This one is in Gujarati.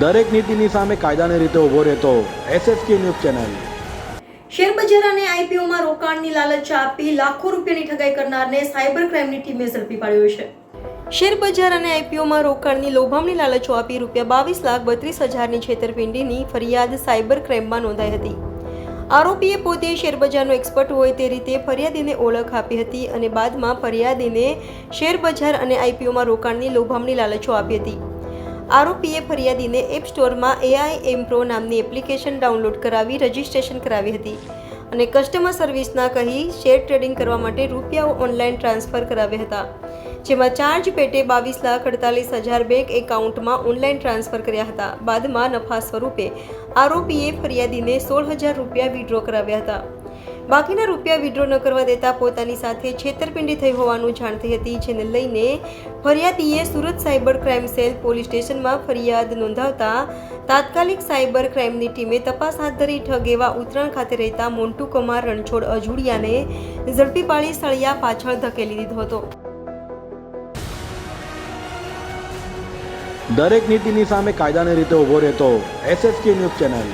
દરેક નીતિની સામે કાયદાની રીતે ઊભો રહેતો એસએસકે ન્યૂઝ ચેનલ. શેરબજાર અને આઈપીઓમાં રોકાણની લાલચ આપી લાખો રૂપિયાની ઠગાઈ કરનારને સાયબર ક્રાઇમની ટીમે ઝડપી પાડ્યો છે. શેરબજાર અને આઈપીઓમાં રોકાણની લોભામણી લાલચો આપી રૂપિયા બાવીસ લાખ બત્રીસ હજારની છેતરપિંડીની ફરિયાદ સાયબર ક્રાઇમમાં નોંધાઈ હતી. આરોપીએ પોતે શેરબજારનો એક્સપર્ટ હોય તે રીતે ફરિયાદીને ઓળખ આપી હતી અને બાદમાં ફરિયાદીને શેરબજાર અને આઈપીઓમાં રોકાણની લોભામણી લાલચો આપી હતી. આરોપીએ ફરિયાદીને એપ સ્ટોરમાં એઆઈ એમ પ્રો નામની એપ્લિકેશન ડાઉનલોડ કરાવી રજિસ્ટ્રેશન કરાવી હતી અને કસ્ટમર સર્વિસના કહી શેર ટ્રેડિંગ કરવા માટે રૂપિયાઓ ઓનલાઈન ટ્રાન્સફર કરાવ્યા હતા. જેમાં ચાર્જ પેટે બાવીસ લાખ અડતાલીસ હજાર બેંક એકાઉન્ટમાં ઓનલાઈન ટ્રાન્સફર કર્યા હતા. બાદમાં નફા સ્વરૂપે આરોપીએ ફરિયાદીને સોળ હજાર રૂપિયા વિડ્રો કરાવ્યા હતા. બાકીના રૂપિયા વિડ્રો ન કરવા દેતા પોતાની સાથે છેતરપિંડી થઈ હોવાનું જાણતી હતી, જેને લઈને ફરિયાદીએ Surat cyber crime cell police સ્ટેશનમાં ફરિયાદ નોંધાવતા તાત્કાલિક સાયબર ક્રાઇમની ટીમે તપાસ હાથ ધરી ઠગ એવા ઉત્તરાયણ ખાતે રહેતા મોન્ટુ કુમાર રણછોડ અજુડિયાને ઝડપી પાડી સળિયા પાછળ ધકેલી દીધો હતો. દરેક નીતિની સામે કાયદાની રીતે ઊભો રહેતો એસએસકે ન્યૂઝ ચેનલ